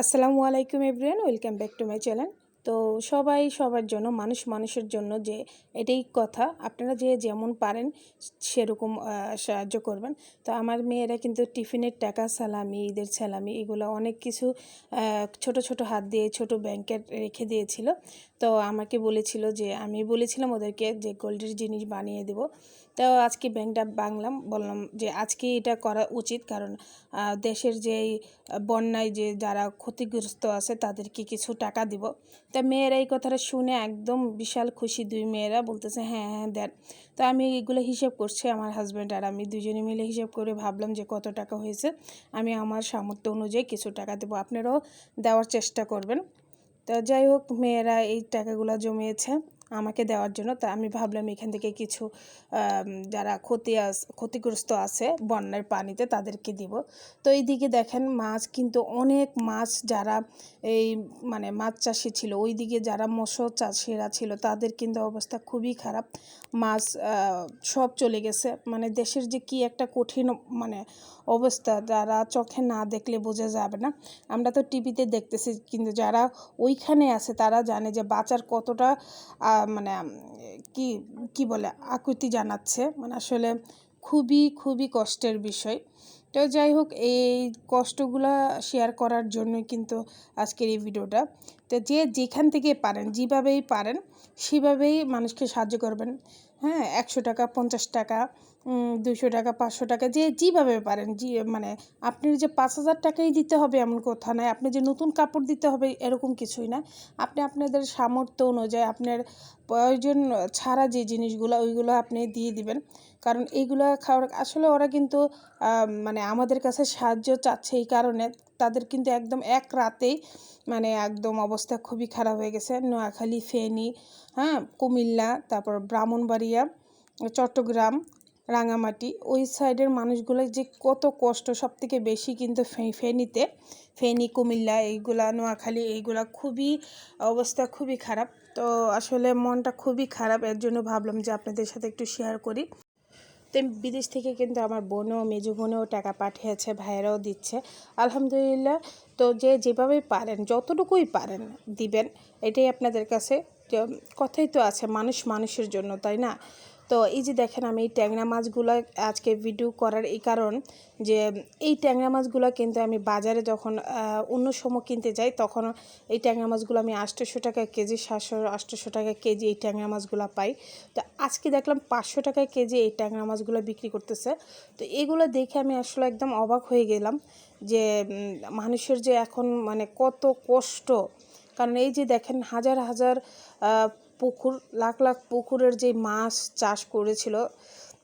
আসসালামু আলাইকুম everyone welcome back to my channel. তো সবাই সবার জন্য, মানুষ মানুষের জন্য যে এটাই কথা, আপনারা যে যেমন পারেন সেরকম সাহায্য করবেন। তো আমার মেয়েরা কিন্তু টিফিনের টাকা, সালামি, ঈদের সালামি এগুলো অনেক কিছু ছোট ছোট হাত দিয়ে ছোট ব্যাংকে রেখে দিয়েছিল। তো আমাকে বলেছিল যে, আমি বলেছিলাম ওদেরকে যে, গোল্ডের জিনিস বানিয়ে দেব। তো আজকে ব্যাংকটা বাংলাম, বললাম যে আজকে এটা করা উচিত কারণ দেশের যে বন্যায় যে যারা ক্ষতিগ্রস্ত আছে তাদেরকে কিছু টাকা দিব। তা মেয়েরা এই কথাটা শুনে একদম বিশাল খুশি দুই মেয়েরা বলতেছে হ্যাঁ হ্যাঁ দেন। তো আমি এগুলো হিসেব করছি আমার হাজব্যান্ড আর আমি দুজনে মিলে হিসেব করে ভাবলাম যে কত টাকা হয়েছে, আমি আমার সামর্থ্য অনুযায়ী কিছু টাকা দেবো। আপনারাও দেওয়ার চেষ্টা করবেন। তো যাই হোক, মেয়েরা এই টাকাগুলো জমিয়েছে। আমাকে দেওয়ার জন্য। তা আমি ভাবলাম এখান থেকে কিছু যারা ক্ষতি ক্ষতিগ্রস্ত আছে বন্যার পানিতে তাদেরকে দিব। তো এইদিকে দেখেন মাছ কিন্তু অনেক মাছ যারা এই মানে মাছ চাষি ছিল ওই দিকে যারা মৎস্য চাষিরা ছিল তাদের কিন্তু অবস্থা খুবই খারাপ। মাছ সব চলে গেছে। মানে দেশের যে কি একটা কঠিন মানে অবস্থা যারা চোখে না দেখলে বোঝা যাবে না। আমরা তো টিভিতে দেখতেছি কিন্তু যারা ওইখানে আছে তারা জানে যে বাঁচার কতটা মানে কি কি বলে, আকুতি জানাচ্ছে। মানে আসলে খুবই খুবই কষ্টের বিষয়। তো যাই হোক, এই কষ্টগুলো শেয়ার করার জন্যই কিন্তু আজকের এই ভিডিওটা তো যে যেখান থেকে পারেন, যেভাবেই পারেন, সেভাবেই মানুষকে সাহায্য করবেন। হ্যাঁ একশো টাকা, পঞ্চাশ টাকা দুশো টাকা, পাঁচশো টাকা, যে যেভাবে পারেন, যে মানে আপনি যে পাঁচ হাজার টাকাই দিতে হবে এমন কথা নয়। আপনি যে নতুন কাপড় দিতে হবে এরকম কিছুই না। আপনি আপনাদের সামর্থ্য অনুযায়ী আপনার প্রয়োজন ছাড়া যে জিনিসগুলো, ওইগুলো আপনি দিয়ে দিবেন। কারণ এইগুলো খাওয়ার, আসলে ওরা কিন্তু মানে আমাদের কাছে সাহায্য চাচ্ছে এই কারণে। তাদের কিন্তু একদম এক রাতেই মানে একদম অবস্থা খুবই খারাপ হয়ে গেছে। নোয়াখালী, ফেনী হ্যাঁ কুমিল্লা, তারপর ব্রাহ্মণবাড়িয়া চট্টগ্রাম, রাঙামাটি, ওই সাইডের মানুষগুলো যে কত কষ্ট সব থেকে বেশি কিন্তু ফেনীতে। ফেনী, কুমিল্লা, এইগুলা, নোয়াখালী, এইগুলা খুবই অবস্থা খুবই খারাপ। তো আসলে মনটা খুবই খারাপ, এর জন্য ভাবলাম যে আপনাদের সাথে একটু শেয়ার করি। তো বিদেশ থেকে কিন্তু আমার বোনও, মেজো বোনেও টাকা পাঠিয়েছে, ভাইয়েরাও দিচ্ছে। আলহামদুলিল্লাহ, তো যে যেভাবে পারেন, যতটুকুই পারেন দিবেন, এটাই আপনাদের কাছে কথাই তো আছে, মানুষ মানুষের জন্য, তাই না? তো এই যে দেখেন আমি এই ট্যাংরা মাছগুলো আজকে ভিডিও করার এই কারণ যে, এই ট্যাংরা মাছগুলো কিন্তু আমি বাজারে যখন অন্য সময় কিনতে যাই, তখন এই ট্যাংরা মাছগুলো আমি আটশোশো টাকা কেজি, সাতশো আটশোশো টাকা কেজি এই ট্যাংরা মাছগুলো পাই। তো আজকে দেখলাম পাঁচশো টাকায় কেজি এই ট্যাংরা মাছগুলো বিক্রি করতেছে। তো এগুলো দেখে আমি আসলে একদম অবাক হয়ে গেলাম যে মানুষের যে এখন মানে কত কষ্ট কারণ এই যে দেখেন হাজার হাজার পুকুর, লাখ লাখ পুকুরের যে মাছ চাষ করেছিল,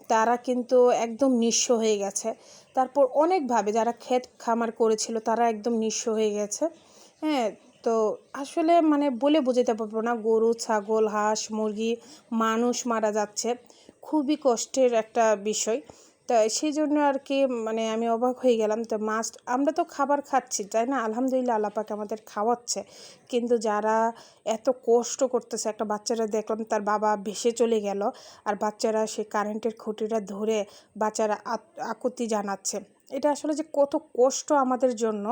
তারা কিন্তু একদম নিঃস্ব হয়ে গেছে। তারপর অনেকভাবে যারা ক্ষেত খামার করেছিল, তারা একদম নিঃস্ব হয়ে গেছে। হ্যাঁ তো আসলে মানে বলে বোঝাতে পারব না, গরু, ছাগল, হাঁস, মুরগি, মানুষ মারা যাচ্ছে। খুবই কষ্টের একটা বিষয়। তা সেই জন্য আর কি মানে আমি অবাক হয়ে গেলাম। তো মাছ আমরা তো খাবার খাচ্ছি, তাই না? আলহামদুলিল্লাহ আল্লাপাকে আমাদের খাওয়াচ্ছে। কিন্তু যারা এত কষ্ট করতেছে, একটা বাচ্চারা দেখলাম তার বাবা ভেসে চলে গেল, আর বাচ্চারা সে কারেন্টের খুঁটিটা ধরে বাচ্চারা আকুতি জানাচ্ছে। এটা আসলে যে কত কষ্ট আমাদের জন্য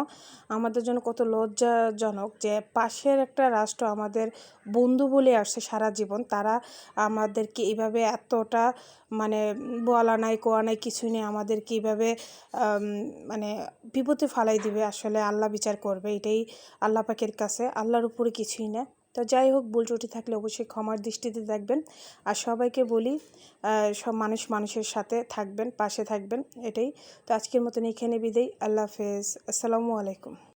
আমাদের জন্য কত লজ্জাজনক যে পাশের একটা রাষ্ট্র আমাদের বন্ধু বলে আসছে সারা জীবন, তারা আমাদেরকে এইভাবে এতটা মানে বলা নাই, কোয়া নাই কিছু নেই, আমাদেরকে এইভাবে মানে বিপদে ফালাই দিবে। আসলে আল্লাহ বিচার করবে, এটাই আল্লাহ পাকের কাছে। আল্লাহর উপরে কিছুই না তো যাই হোক, ভুল ত্রুটি থাকলে অবশ্যই ক্ষমার দৃষ্টিতে দেখবেন। আর সবাইকে বলি সব মানুষ মানুষের সাথে থাকবেন, পাশে থাকবেন, এটাই। তো আজকের মতন এখানে বিদেই আল্লাহ হাফেজ। আসসালামু আলাইকুম।